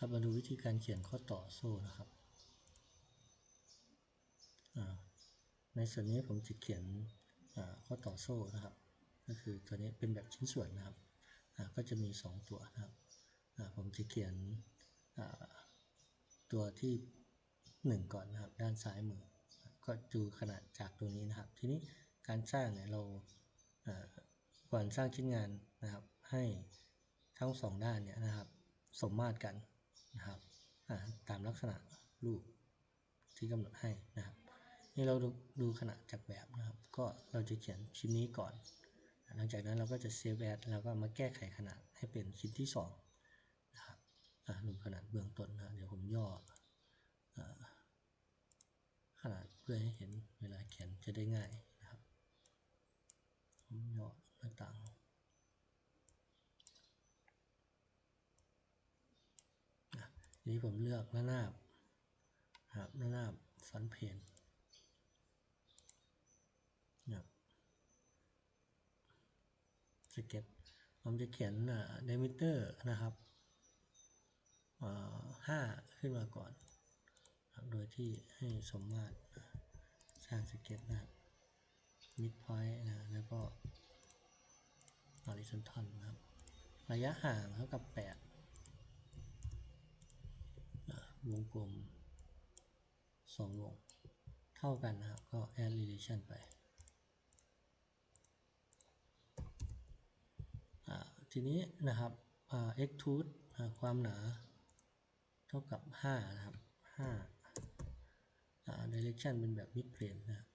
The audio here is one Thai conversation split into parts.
ครับมาดูวิธีการเขียนข้อต่อโซ่นะครับในส่วนนี้ผมจะเขียนข้อต่อโซ่นะครับ ก็คือตัวนี้เป็นแบบชิ้นส่วนนะครับก็จะมี 2 ตัวนะครับผมจะเขียนตัวที่ 1 ก่อนนะครับ ด้านซ้ายมือ ก็ดูขนาดจากตัวนี้นะครับ ทีนี้การสร้างเนี่ยเราอ่าก่อนสร้างชิ้นงานนะครับ ให้ทั้งสองด้านเนี่ยนะครับ สมมาตรกัน นะครับตามลักษณะรูปที่กำหนดให้นะครับนี่เราดูดูขนาดจากแบบนะครับ ก็เราจะเขียนชิ้นนี้ก่อน หลังจากนั้นเราก็จะเซฟแอดแล้วก็มาแก้ไขขนาดให้เป็นชิ้นที่2นะครับดูขนาดเบื้องต้นนะเดี๋ยวผมย่ออขนาดเพื่อให้เห็นเวลาเขียนจะได้ง่ายนะครับผมย่อหน้าต่าง ที นี้ผมเลือกหน้าหน้าบครับหน้าหน้าฟอนเพนนะครับสเก็ตผมจะเขียนเดมิเตอร์นะครับห้าขึ้นมาก่อน โดยที่ให้สมมาตรสร้างสเก็ตนะครับมิดพอยต์นะ แล้วก็ horizontal นะครับ ระยะห่างเท่ากับ 8 วงกลมสองวง เท่ากันนะครับ ก็ add relation ไป ทีนี้นะครับ extrude ความหนา เท่ากับ 5 นะครับ 5 direction เป็นแบบ mid plane นะครับ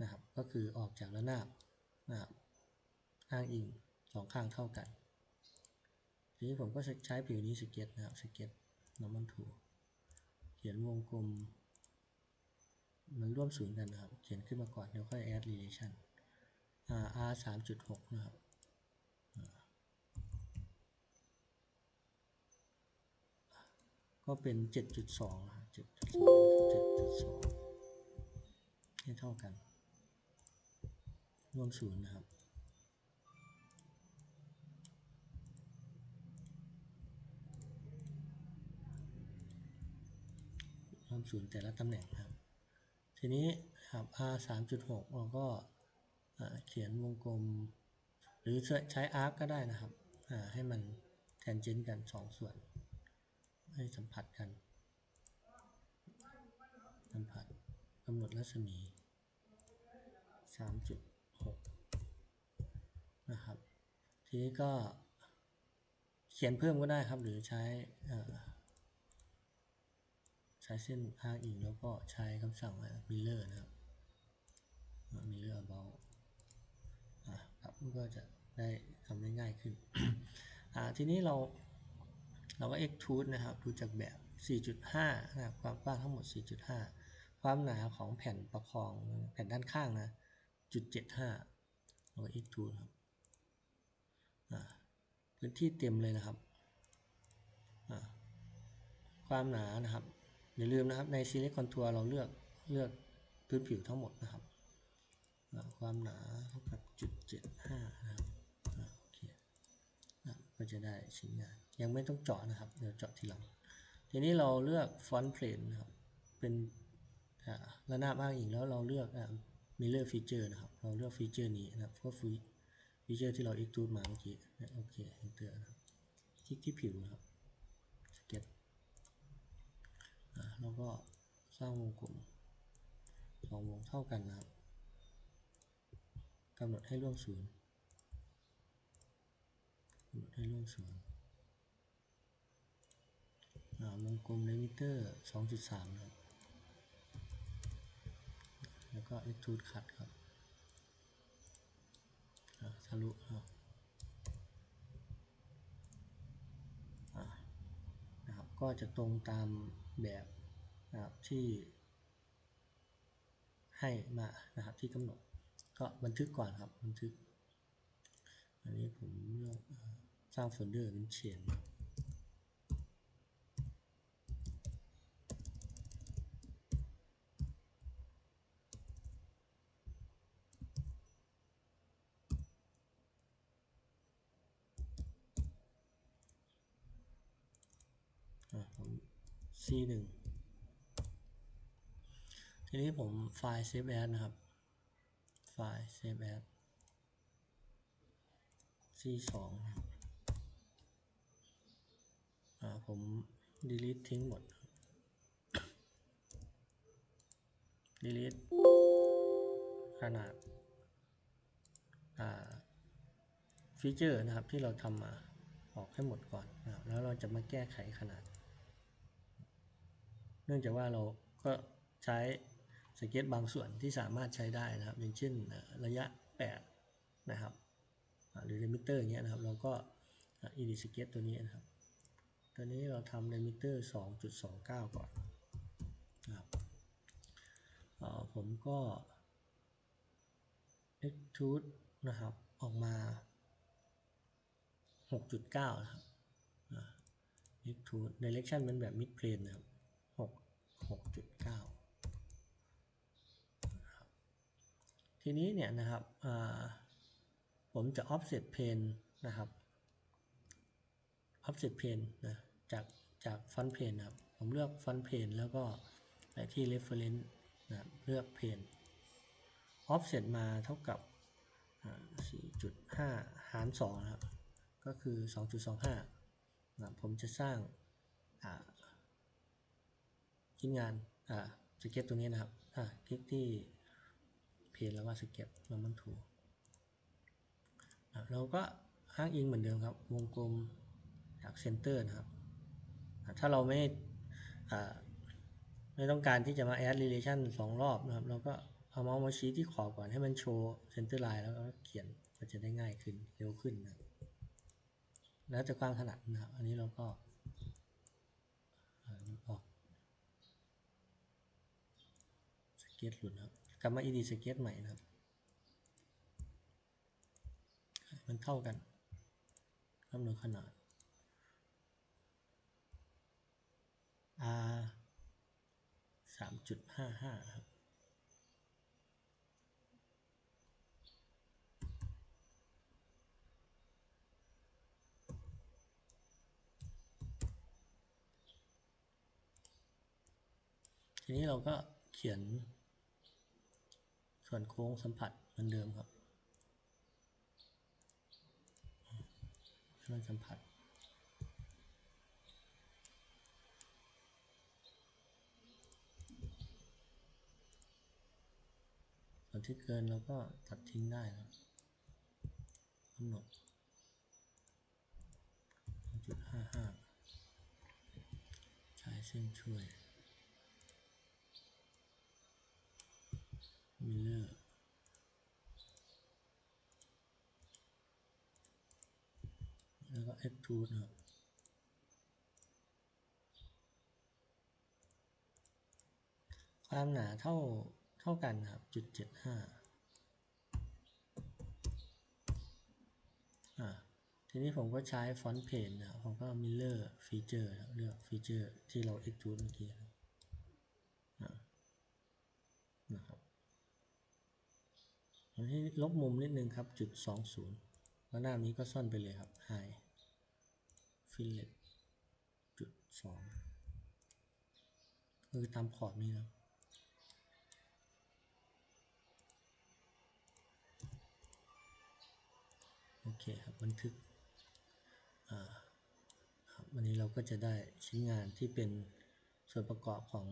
นะครับ ก็คือออกจากระนาบนะครับอ้างอิงสองข้างเท่ากัน ทีนี้ผมก็ใช้ผิวนี้สเก็ตนะครับสเก็ตน้ำมันถูเขียนวงกลม มันร่วมศูนย์กันนะครับ เขียนขึ้นมาก่อนเดี๋ยวค่อย add relation r 3.6นะครับก็เป็น 7.2นะครับ7.2 7.2ให้เท่ากันร่วมศูนย์นะครับ ร่วมศูนย์แต่ละตำแหน่งครับ ทีนี้ครับ r 3.6 เราก็เขียนวงกลม หรือใช้ arc ก็ได้นะครับ ให้มันแทนเจนกัน 2 ส่วน ให้สัมผัสกัน สัมผัสกำหนดรัศมี 3.6 นะครับ ทีนี้ก็เขียนเพิ่มก็ได้ครับ หรือใช้ ช้เส้นอ้างอิงแล้วก็ใช้คำสั่ง mirror นะครับ mirror about ครับก็จะได้ทำได้ง่ายขึ้น ทีนี้เราเราก็ extrude นะครับ ดูจากแบบ 4.5 นะครับ ความกว้างทั้งหมด 4.5 ความหนาของแผ่นประคองแผ่นด้านข้างนะ 0.75เราก็ extrude ครับพื้นที่เต็มเลยนะครับ ความหนานะครับ อย่าลืมนะครับใน select contour เราเลือกเลือกพื้นผิวทั้งหมดนะครับความหนาเท่ากับ0.75นะครับโอเคก็จะได้ชิ้นงานยังไม่ต้องเจาะนะครับเดี๋ยวเจาะทีหลัง ทีนี้เราเลือก front plane นะครับเป็นระนาบอ้างอิงแล้วเราเลือก mirror feature นะครับเราเลือกฟีเจอร์นี้นะครับก็ฟีเจอร์ที่เรา extrude มาเมื่อกี้โอเค enter นะครับคลิกที่ผิวนะครับ sketch แล้วก็สร้างวงกลมสองวงเท่ากันนะครับกำหนดให้ร่วมศูนย์กำหนดให้ร่วมศูนย์วงกลมเลมิเตอร์ 2.3 นะครับ แล้วก็ extrude cut ครับทะลุนะครับ ก็จะตรงตามแบบ นะครับที่ให้มานะครับที่กำหนดก็บันทึกก่อนครับบันทึก อันนี้ผมเลือกสร้างโฟลเดอร์เป็นเชนอะผม C1 ทีนี้ผมไฟล์ save as นะครับ ไฟล์ save as C2 อ่าผม delete ทิ้งหมด delete ขนาดอ่าฟีเจอร์นะครับที่เราทำมาออกให้หมดก่อนนะครับแล้วเราจะมาแก้ไขขนาด เนื่องจากว่าเราก็ใช้ สเก็ตบางส่วนที่สามารถใช้ได้นะครับ อย่างเช่นระยะ 8 นะครับหรือลิมิเตอร์อย่างเงี้ยนะครับ เราก็อ่า edit สเก็ตตัวนี้นะครับตัวนี้เราทำลิมิเตอร์ 2.29 ก่อนนะครับผมก็ extrude นะครับ ออกมา 6.9 นะครับอ่า extrude direction เป็นแบบ mid plane นะครับ 6 6.9นะครับ ทีนี้เนี่ยนะครับผมจะ offset plane นะครับ offset plane นะจากจาก front plane นะครับ ผมเลือก front plane แล้วก็ไปที่ reference นะเลือก plane offset มาเท่ากับ 4.5 หาร 2 นะครับ ก็คือ 2.25นะผมจะสร้างชิ้นงานสเก็ตตัวนี้นะครับคลิกที่ เพจแล้วว่าสเก็ตแล้วมันถูเราก็อ้างอิงเหมือนเดิมครับ วงกลมจากเซนเตอร์นะครับ ถ้าเราไม่ไม่ต้องการที่จะมา add relation สองรอบนะครับ เราก็เอาเมาส์มาชี้ที่ขอบก่อนให้มันโชว์เซนเตอร์ไลน์แล้วก็เขียนก็จะได้ง่ายขึ้นเร็วขึ้นนะแล้วแต่ความถนัดนะครับ อันนี้เราก็เอ่อออกสเก็ตหลุดนะครับ กลับมา edit สเก็ตใหม่นะครับ มันเท่ากันกำหนดขนาด R สามจุดห้าห้าครับทีนี้เราก็เขียน ส่วนโค้งสัมผัสเหมือนเดิมครับให้มันสัมผัสส่วนที่เกินเราก็ตัดทิ้งได้ครับกำหนดจุดห้าห้าใช้เส้นช่วย มิเลอร์แล้วก็ extrude นะครับความหนาเท่าเท่ากันครับจุดเจ็ดห้าอ่าทีนี้ผมก็ใช้ฟอนต์เพนนะครับผมก็มิลเลอร์ฟีเจอร์เลือกฟีเจอร์ที่เรา extrude เมื่อกี้นะครับอ่านะครับ อันนี้ลบมุมนิดนึงครับจุดสองศูนย์แล้วหน้านี้ก็ซ่อนไปเลยครับ high fillet จุดสองคือตามขอบนี้นะโอเคครับบันทึกอ่าครับวันนี้เราก็จะได้ชิ้นงานที่เป็นส่วนประกอบของ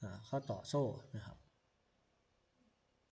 อข้อต่อโซ่นะครับ